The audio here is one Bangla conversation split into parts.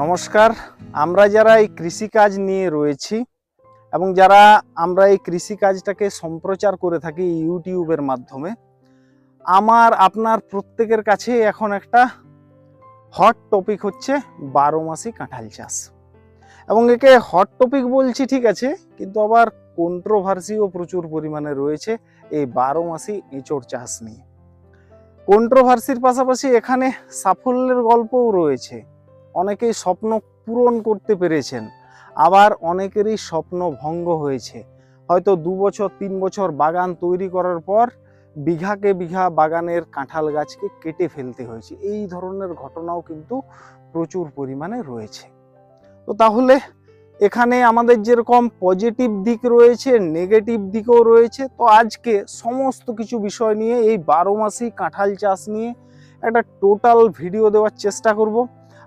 নমস্কার। আমরা যারা এই কৃষিকাজ নিয়ে রয়েছি এবং যারা আমরা এই কৃষিকাজটাকে সম্প্রচার করে থাকি ইউটিউবের মাধ্যমে, আমার, আপনার প্রত্যেকের কাছে এখন একটা হট টপিক হচ্ছে বারো মাসি কাঁঠাল চাষ। এবং একে হট টপিক বলছি ঠিক আছে, কিন্তু আবার কন্ট্রোভার্সিও প্রচুর পরিমাণে রয়েছে এই বারো মাসি এঁচড় চাষ নিয়ে। কন্ট্রোভার্সির পাশাপাশি এখানে সাফল্যের গল্পও রয়েছে। অনেকেই স্বপ্ন পূরণ করতে পেরেছেন, আবার অনেকেরই স্বপ্ন ভঙ্গ হয়েছে। হয়তো দু বছর, তিন বছর বাগান তৈরি করার পর বিঘাকে বিঘা বাগানের কাঁঠাল গাছকে কেটে ফেলতে হয়েছে। এই ধরনের ঘটনাও কিন্তু প্রচুর পরিমাণে রয়েছে। তো তাহলে এখানে আমাদের যেরকম পজিটিভ দিক রয়েছে, নেগেটিভ দিকও রয়েছে, তো আজকে সমস্ত কিছু বিষয় নিয়ে এই বারো মাসি কাঁঠাল চাষ নিয়ে একটা টোটাল ভিডিও দেওয়ার চেষ্টা করব।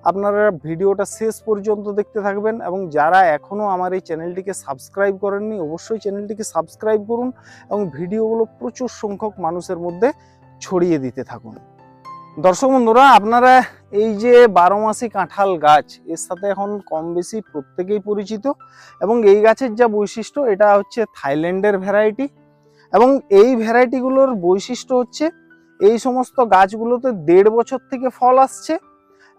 আপনারা ভিডিওটা শেষ পর্যন্ত দেখতে থাকবেন এবং যারা এখনও আমার এই চ্যানেলটিকে সাবস্ক্রাইব করেননি, অবশ্যই চ্যানেলটিকে সাবস্ক্রাইব করুন এবং ভিডিওগুলো প্রচুর সংখ্যক মানুষের মধ্যে ছড়িয়ে দিতে থাকুন। দর্শক বন্ধুরা, আপনারা এই যে বারো মাসি কাঁঠাল গাছ, এর সাথে এখন কম বেশি প্রত্যেকেই পরিচিত এবং এই গাছের যা বৈশিষ্ট্য, এটা হচ্ছে থাইল্যান্ডের ভ্যারাইটি এবং এই ভ্যারাইটিগুলোর বৈশিষ্ট্য হচ্ছে এই সমস্ত গাছগুলোতে দেড় বছর থেকে ফল আসছে।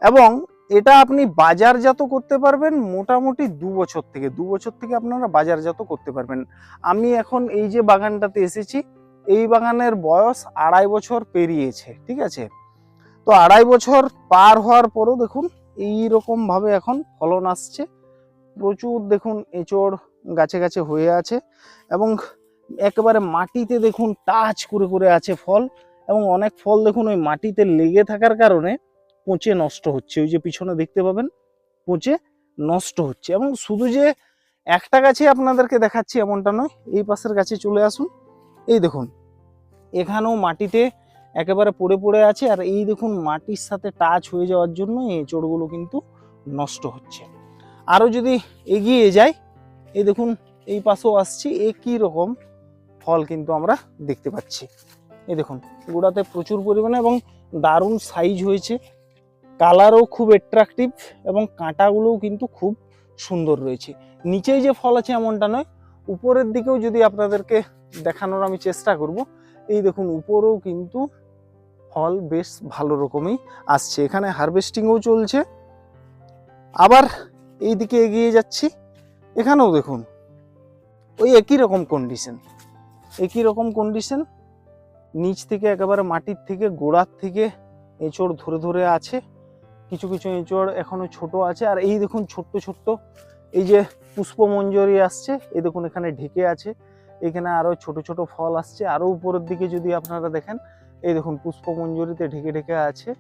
এবং এটা আপনি বাজারজাত করতে পারবেন মোটামুটি দু বছর থেকে। দু বছর থেকে আপনারা বাজারজাত করতে পারবেন। আমি এখন এই যে বাগানটাতে এসেছি, এই বাগানের বয়স আড়াই বছর পেরিয়েছে, ঠিক আছে? তো আড়াই বছর পার হওয়ার পরও দেখুন এই ভাবে এখন ফলন আসছে। প্রচুর দেখুন এঁচড় গাছে গাছে হয়ে আছে এবং একেবারে মাটিতে দেখুন টাচ করে করে আছে ফল এবং অনেক ফল দেখুন ওই মাটিতে লেগে থাকার কারণে পচে নষ্ট হচ্ছে। ওই যে পিছনে দেখতে পাবেন, পচে নষ্ট হচ্ছে। এবং শুধু যে একটা গাছে আপনাদেরকে দেখাচ্ছি এমনটা নয়, এই পাশের গাছে চলে আসুন। এই দেখুন, এখানেও মাটিতে একেবারে পড়ে পড়ে আছে। আর এই দেখুন, মাটির সাথে টাচ হয়ে যাওয়ার জন্য এই এঁচড়গুলো কিন্তু নষ্ট হচ্ছে। আরও যদি এগিয়ে যাই, এই দেখুন, এই পাশেও আসছি। একই রকম ফল কিন্তু আমরা দেখতে পাচ্ছি। এই দেখুন, গোড়াতে প্রচুর পরিমাণে এবং দারুণ সাইজ হয়েছে। কালারও খুব অ্যাট্রাকটিভ এবং কাঁটাগুলোও কিন্তু খুব সুন্দর রয়েছে। নিচেই যে ফল আছে এমনটা নয়, উপরের দিকেও যদি আপনাদেরকে দেখানোর আমি চেষ্টা করব, এই দেখুন উপরেও কিন্তু ফল বেশ ভালো রকমই আসছে। এখানে হারভেস্টিংও চলছে। আবার এই দিকে এগিয়ে যাচ্ছি। এখানেও দেখুন, ওই একই রকম কন্ডিশন একই রকম কন্ডিশন নিচ থেকে একেবারে মাটির থেকে গোড়ার থেকে এঁচড় ধরে ধরে আছে। কিছু কিছু এঁচড় এখনও ছোট আছে। আর এই দেখুন ছোট্ট ছোট্ট, এই যে পুষ্পমঞ্জরি আসছে, এই দেখুন এখানে ঢেকে আছে। এখানে আরও ছোট ছোট ফল আসছে। আরও উপরের দিকে যদি আপনারা দেখেন, এই দেখুন পুষ্পমঞ্জরিতে ঢেকে ঢেকে আছে।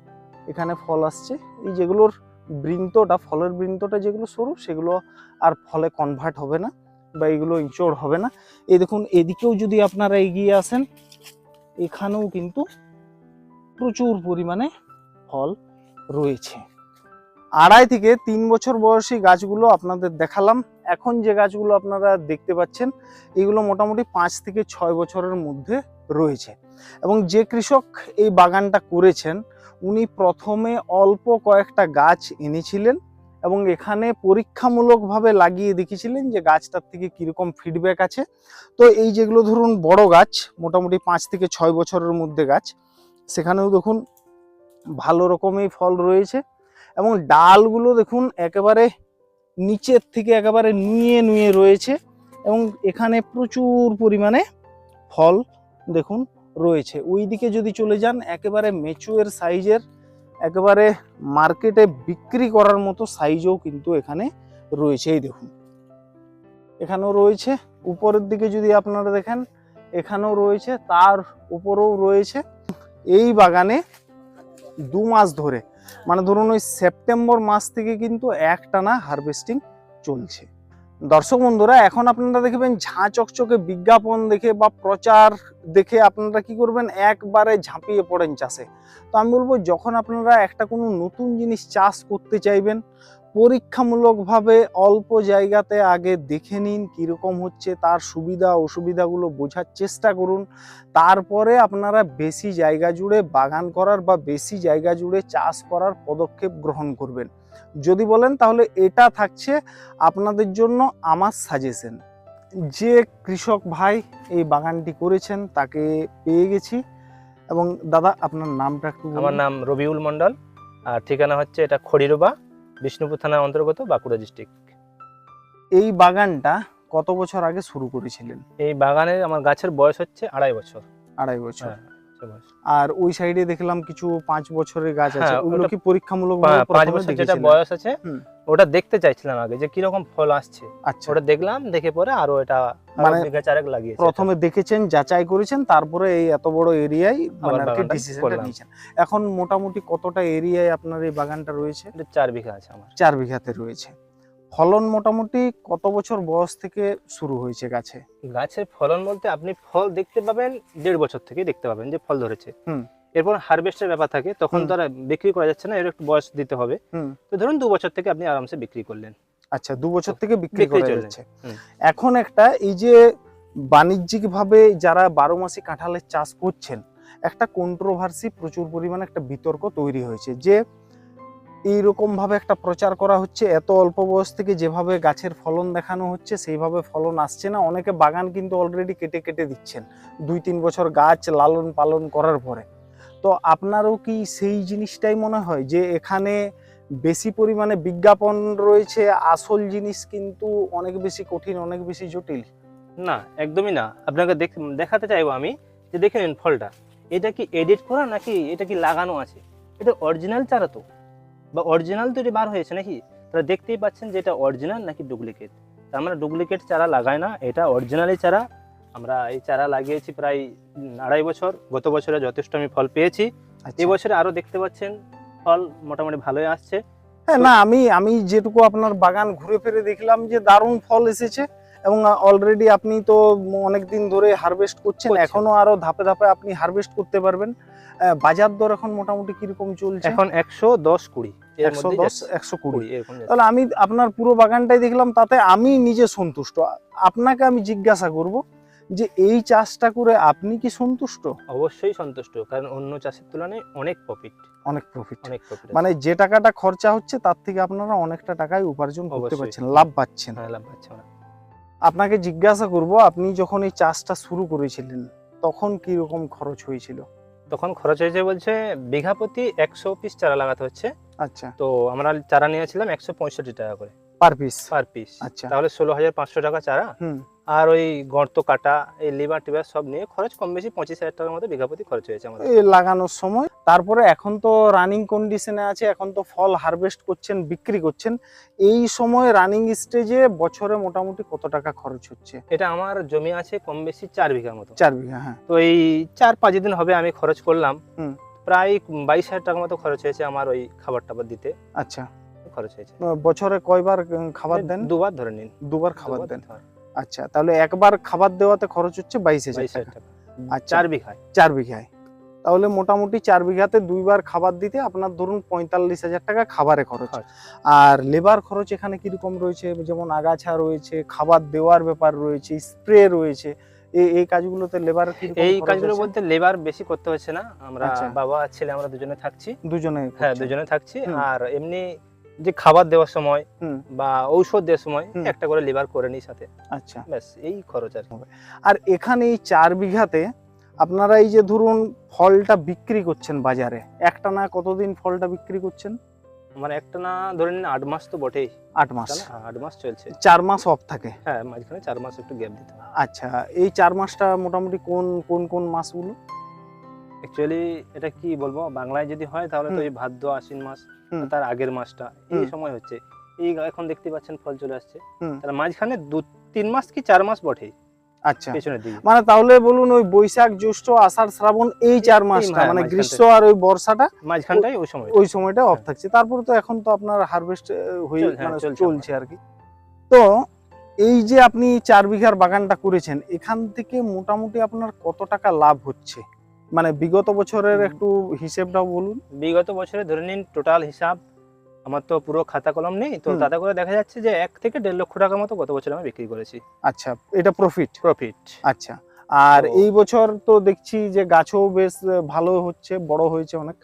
এখানে ফল আসছে। এই যেগুলোর বৃন্তটা, ফলের বৃন্তটা যেগুলো সরু, সেগুলো আর ফলে কনভার্ট হবে না বা এগুলো ইঁচড় হবে না। এই দেখুন, এদিকেও যদি আপনারা এগিয়ে আসেন, এখানেও কিন্তু প্রচুর পরিমাণে ফল রয়েছে। আড়াই থেকে তিন বছর বয়সী গাছগুলো আপনাদের দেখালাম। এখন যে গাছগুলো আপনারা দেখতে পাচ্ছেন, এগুলো মোটামুটি পাঁচ থেকে ছয় বছরের মধ্যে রয়েছে। এবং যে কৃষক এই বাগানটা করেছেন, উনি প্রথমে অল্প কয়েকটা গাছ এনেছিলেন এবং এখানে পরীক্ষামূলকভাবে লাগিয়ে দেখেছিলেন যে গাছটার থেকে কীরকম ফিডব্যাক আছে। তো এই যেগুলো ধরুন বড় গাছ, মোটামুটি পাঁচ থেকে ছয় বছরের মধ্যে গাছ, সেখানেও দেখুন ভালো রকমই ফল রয়েছে এবং ডালগুলো দেখুন একেবারে নিচের থেকে একেবারে নুয়ে নুয়ে রয়েছে এবং এখানে প্রচুর পরিমাণে ফল দেখুন রয়েছে। ওই দিকে যদি চলে যান, একেবারে মেচুয়ের সাইজের একেবারে মার্কেটে বিক্রি করার মতো সাইজও কিন্তু এখানে রয়েছে। এই দেখুন, এখানেও রয়েছে। উপরের দিকে যদি আপনারা দেখেন, এখানেও রয়েছে, তার উপরেও রয়েছে। এই বাগানে দু মাস ধরে। মানে ধরুন ওই সেপ্টেম্বর মাস থেকে কিন্তু একটানা হারভেস্টিং চলছে। দর্শক বন্ধুরা, এখন আপনারা দেখবেন ঝাঁ চকচকে বিজ্ঞাপন দেখে বা প্রচার দেখে আপনারা কি করবেন? একবারে ঝাঁপিয়ে পড়েন চাষে। তো আমি বলব, যখন আপনারা একটা কোনো নতুন জিনিস চাষ করতে চাইবেন পরীক্ষামূলকভাবে অল্প জায়গাতে আগে দেখে নিন কীরকম হচ্ছে তার সুবিধা, অসুবিধাগুলো বোঝার চেষ্টা করুন। তারপরে আপনারা বেশি জায়গা জুড়ে বাগান করার বা বেশি জায়গা জুড়ে চাষ করার পদক্ষেপ গ্রহণ করবেন। যদি বলেন তাহলে এটা থাকছে আপনাদের জন্য আমার সাজেশন যে কৃষক ভাই এই বাগানটি করেছেন তাকে পেয়ে গেছি এবং দাদা আপনার নামটা আমার নাম রবিউল মন্ডল আর ঠিকানা হচ্ছে এটা খড়িরোবা বিষ্ণুপুর থানার অন্তর্গত বাঁকুড়া ডিস্ট্রিক্ট এই বাগানটা কত বছর আগে শুরু করেছিলেন? এই বাগানের আমার গাছের বয়স হচ্ছে আড়াই বছর। আড়াই বছর। হ্যাঁ। আর ওই সাইডে দেখলাম কিছু পাঁচ বছরের গাছ আছে হ্যাঁ, ওগুলো কি পরীক্ষামূলক পাঁচ বছর যেটা বয়স আছে ওটা দেখতে চাইছিলাম আগে যে কীরকম ফল আসছে। আচ্ছা। ওটা দেখলাম দেখে পরে আরও এটা মানে চারেক লাগিয়েছে। প্রথমে দেখেছেন যাচাই করেছেন তারপরে এই এত বড় এরিয়ায় মানে আর ডিসিশনটা নিয়েছেন। এখন মোটামুটি কতটা এরিয়ায় আপনার এই বাগানটা রয়েছে? চার বিঘা আছে আমার। চার বিঘাতে রয়েছে। ফলন মোটামুটি কত বছর বয়স থেকে শুরু হয়েছে গাছে? গাছের ফলন বলতে আপনি ফল দেখতে পাবেন দেড় বছর থেকে দেখতে পাবেন যে ফল ধরেছে। এরপর হারভেস্টের ব্যাপার থাকে তখন হুম। তো বিক্রি করা যাচ্ছে না এর একটু বয়স দিতে হবে। তো ধরুন দু বছর থেকে আপনি আরামসে বিক্রি করলেন। আচ্ছা দু বছর থেকে বিক্রি করা চলে। যাচ্ছে। এখন একটা এই যে বাণিজ্যিকভাবে যারা বারো মাসি কাঁঠালের চাষ করছেন একটা কন্ট্রোভার্সি প্রচুর পরিমাণে একটা বিতর্ক তৈরি হয়েছে যে এইরকম ভাবে একটা প্রচার করা হচ্ছে। এত অল্প বয়স থেকে যেভাবে গাছের ফলন দেখানো হচ্ছে, সেইভাবে ফলন আসছে না। অনেকে বাগান কিন্তু অলরেডি কেটে কেটে দিচ্ছেন। দুই তিন বছর গাছ লালন পালন করার পরে। তো আপনারও কি সেই জিনিসটাই মনে হয় যে এখানে বেশি পরিমাণে বিজ্ঞাপন রয়েছে, আসল জিনিস কিন্তু অনেক বেশি কঠিন, অনেক বেশি জটিল? না, একদমই না। আপনাকে দেখ- দেখাতে চাইব আমি যে দেখে নিন ফলটা। এটা কি এডিট করা নাকি, এটা কি লাগানো আছে? এটা অরিজিনাল চারা তো। বা অরিজিনাল তৈরি বার হয়েছে নাকি? তারা দেখতেই পাচ্ছেন যে এটা অরিজিনাল নাকি ডুপ্লিকেট আমরা ডুপ্লিকেট চারা লাগাই না এটা অরিজিনালই চারা। আমরা এই চারা লাগিয়েছি প্রায় আড়াই বছর গত বছরে যথেষ্ট আমি ফল পেয়েছি। আচ্ছা। বছরে আরও দেখতে পাচ্ছেন ফল মোটামুটি ভালোই আসছে। হ্যাঁ না আমি আমি যেটুকু আপনার বাগান ঘুরে ফিরে দেখলাম যে দারুণ ফল এসেছে। এবং অলরেডি আপনি তো অনেক দিন ধরে হারভেস্ট করছেন এখনও আরও ধাপে ধাপে আপনি হারভেস্ট করতে পারবেন। বাজার দর এখন মোটামুটি কীরকম চলছে? এখন একশো দশ কুড়ি একশো দশ একশো কুড়ি। তাহলে আমি আপনার পুরো বাগানটাই দেখলাম তাতে আমি নিজে সন্তুষ্ট। আপনাকে আমি জিজ্ঞাসা করব যে এই চাষটা করে আপনি কি সন্তুষ্ট? অবশ্যই সন্তুষ্ট কারণ অন্য চাষের তুলনায় অনেক প্রফিট অনেক প্রফিট অনেক প্রফিট মানে যে টাকাটা খরচা হচ্ছে তার থেকে আপনারা অনেকটা টাকাই উপার্জন করতে পারছেন লাভ পাচ্ছেন। হ্যাঁ লাভ পাচ্ছে আমরা আপনাকে জিজ্ঞাসা করব আপনি যখন এই চাষটা শুরু করেছিলেন তখন কি রকম খরচ হয়েছিল? তখন খরচ হয়েছে বলছে বিঘা প্রতি একশো পিস চারা লাগাতে হচ্ছে। আচ্ছা। তো আমরা চারা নিয়েছিলাম একশো পঁয়ষট্টি টাকা করে। পার পিস পার পিস আচ্ছা। তাহলে ষোলো হাজার পাঁচশো টাকা চারা। হুম। আর ওই গর্ত কাটা এই লিভার টিভার সব নিয়ে খরচ কম বেশি পঁচিশ হাজার টাকার মতো বিঘা প্রতি খরচ হয়েছে আমাদের। এই লাগানোর সময় তারপরে এখন তো রানিং কন্ডিশনে আছে এখন তো ফল হারভেস্ট করছেন বিক্রি করছেন এই সময় রানিং স্টেজে বছরে মোটামুটি কত টাকা খরচ হচ্ছে? এটা আমার জমি আছে কম বেশি চার বিঘার মতো। চার বিঘা হ্যাঁ। তো এই চার পাঁচ দিন হবে আমি খরচ করলাম। প্রায় বাইশ হাজার টাকার মতো খরচ হয়েছে আমার ওই খাবার টাবার দিতে। আচ্ছা। খরচ হয়েছে। বছরে কয়বার খাবার দেন? দুবার ধরে নিন। দুবার খাবার দেন। আচ্ছা তাহলে একবার খাবার দেওয়াতে খরচ হচ্ছে বাইশ হাজার টাকা। আচ্ছা। চার বিঘায়? চার বিঘায়। তাহলে মোটামুটি চার বিঘাতে দুইবার খাবার দিতে আপনার ধরুন পঁয়তাল্লিশ হাজার টাকা খাবারে খরচ। আর লেবার খরচ এখানে কীরকম রয়েছে? যেমন আগাছা রয়েছে খাবার দেওয়ার ব্যাপার রয়েছে স্প্রে রয়েছে। এই এই কাজগুলোতে লেবার এই কাজগুলো বলতে লেবার বেশি করতে হচ্ছে না। আমরা আচ্ছা। বাবা ছেলে আমরা দুজনে থাকছি। দুজনে হ্যাঁ দুজনে থাকছি। আর এমনি যে খাবার দেওয়ার সময় বা ঔষধ দেওয়ার সময় একটা করে লেবার করে নিই সাথে। আচ্ছা। ব্যাস এই খরচ আর। আর এখানে এই চার বিঘাতে আপনারা এই যে ধরুন ফলটা বিক্রি করছেন বাজারে একটা না কতদিন ফলটা বিক্রি করছেন? আমার একটা না ধরে নিন আট মাস তো বটেই। আট মাস। তাই আট মাস চলছে। চার মাস অফ থাকে। হ্যাঁ মাঝখানে চার মাস একটু গ্যাপ দিতে হয় আচ্ছা এই চার মাসটা মোটামুটি কোন কোন কোন মাসগুলো? অ্যাকচুয়ালি এটা কি বলব? বাংলায় যদি হয় তাহলে তো। এই ভাদ্র আশ্বিন মাস তার আগের মাসটা এই সময় হচ্ছে। এই এখন দেখতে পাচ্ছেন ফল চলে আসছে। তার মাঝখানে দু তিন মাস কি চার মাস বটে? আচ্ছা। পেছনের দিকে। মানে তাহলে বলুন ওই বৈশাখ জ্যৈষ্ঠ আষাঢ় শ্রাবণ এই চার মাসটা মানে গ্রীষ্ম আর ওই বর্ষাটা মাঝখানটাই ওই সময় ওই সময়টা অফ হ্যাঁ। থাকছে। তারপরে তো এখন তো আপনার হারভেস্ট হয়ে হ্যাঁ, মানে চলছে আর কি তো এই যে আপনি চার বিঘার বাগানটা করেছেন এখান থেকে মোটামুটি আপনার কত টাকা লাভ হচ্ছে? মানে বিগত বছরের একটু হিসেবটাও বলুন। বিগত বছরে ধরে নিন টোটাল হিসাব আমার তো পুরো খাতা কলম নেই তো। তাতে করে দেখা যাচ্ছে যে এক থেকে দেড় লক্ষ টাকার মতো গত বছর আমি বিক্রি করেছি। আচ্ছা এটা প্রফিট প্রফিট আচ্ছা আর এই বছর তো দেখছি যে গাছও বেশ ভালো হচ্ছে বড় হয়েছে অনেক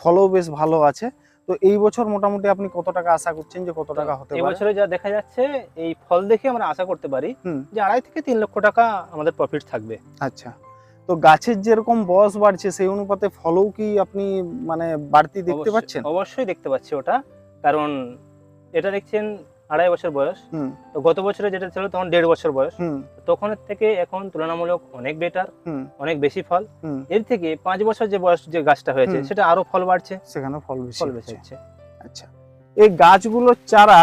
ফলও বেশ ভালো আছে। তো এই বছর মোটামুটি আপনি কত টাকা আশা করছেন যে কত টাকা হতে এই পারে? বছরে যা দেখা যাচ্ছে এই ফল দেখে আমরা আশা করতে পারি। যে আড়াই থেকে তিন লক্ষ টাকা আমাদের প্রফিট থাকবে। আচ্ছা। তো গাছের যেরকম বয়স বাড়ছে সেই অনুপাতে ফলও কি আপনি মানে বাড়তি দেখতে পাচ্ছেন? অবশ্যই দেখতে পাচ্ছি ওটা। কারণ এটা দেখছেন আড়াই বছর বয়স। তো গত বছরে যেটা ছিল তখন দেড় বছর বয়স। তখন থেকে এখন তুলনামূলক অনেক বেটার অনেক বেশি ফল। হুম। এর থেকে পাঁচ বছর যে বয়স যে গাছটা হয়েছে সেটা আরও ফল বাড়ছে। সেখানে ফল বেশি ফল বেশি হচ্ছে। আচ্ছা। এই গাছগুলোর চারা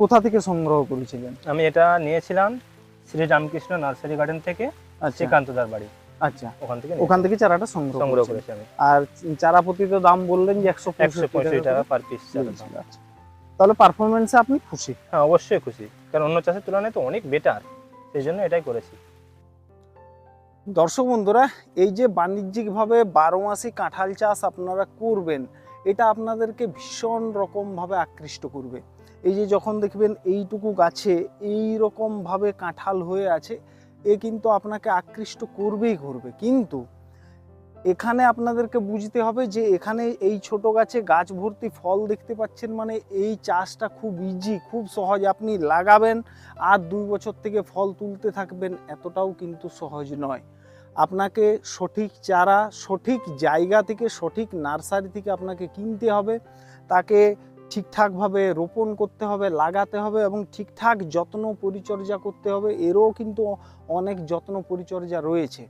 কোথা থেকে সংগ্রহ করেছিলেন? আমি এটা নিয়েছিলাম শ্রী রামকৃষ্ণ নার্সারি গার্ডেন থেকে আচ্ছা। শ্রীকান্তদার বাড়ি। আচ্ছা। ওখান থেকে ওখান থেকে চারাটা সংগ্রহ সংগ্রহ করেছি আমি। আর চারা প্রতি তো দাম বললেন যে একশো একশো পঁয়ষট্টি টাকা পার পিস আচ্ছা। তাহলে পারফরমেন্সে আপনি খুশি? হ্যাঁ অবশ্যই খুশি। কারণ অন্য চাষের তুলনায় তো অনেক বেটার সেই জন্য এটাই করেছি। দর্শক বন্ধুরা এই যে বাণিজ্যিকভাবে বারো মাসি কাঁঠাল চাষ আপনারা করবেন এটা আপনাদেরকে ভীষণ রকমভাবে আকৃষ্ট করবে। এই যে যখন দেখবেন এইটুকু গাছে এই রকমভাবে কাঁঠাল হয়ে আছে এ কিন্তু আপনাকে আকৃষ্ট করবেই করবে। কিন্তু এখানে আপনাদেরকে বুঝতে হবে যে এখানে এই ছোট গাছে গাছ ভর্তি ফল দেখতে পাচ্ছেন মানে এই চাষটা খুব ইজি খুব সহজ। আপনি লাগাবেন আর দুই বছর থেকে ফল তুলতে থাকবেন এতটাও কিন্তু সহজ নয়। আপনাকে সঠিক চারা, সঠিক জায়গা থেকে, সঠিক নার্সারি থেকে আপনাকে কিনতে হবে। তাকে ঠিকঠাকভাবে রোপণ করতে হবে, লাগাতে হবে এবং ঠিকঠাক যত্ন পরিচর্যা করতে হবে, এরও কিন্তু অনেক যত্ন পরিচর্যা রয়েছে।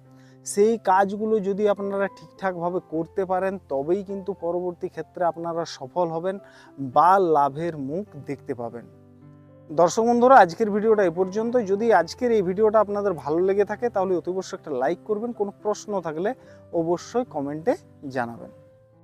সেই কাজগুলো যদি আপনারা ঠিকঠাকভাবে করতে পারেন, তবেই কিন্তু পরবর্তী ক্ষেত্রে আপনারা সফল হবেন বা লাভের মুখ দেখতে পাবেন। দর্শক বন্ধুরা, আজকের ভিডিওটা এ পর্যন্ত। যদি আজকের এই ভিডিওটা আপনাদের ভালো লেগে থাকে, তাহলে অতি অবশ্যই একটা লাইক করবেন। কোনো প্রশ্ন থাকলে অবশ্যই কমেন্টে জানাবেন।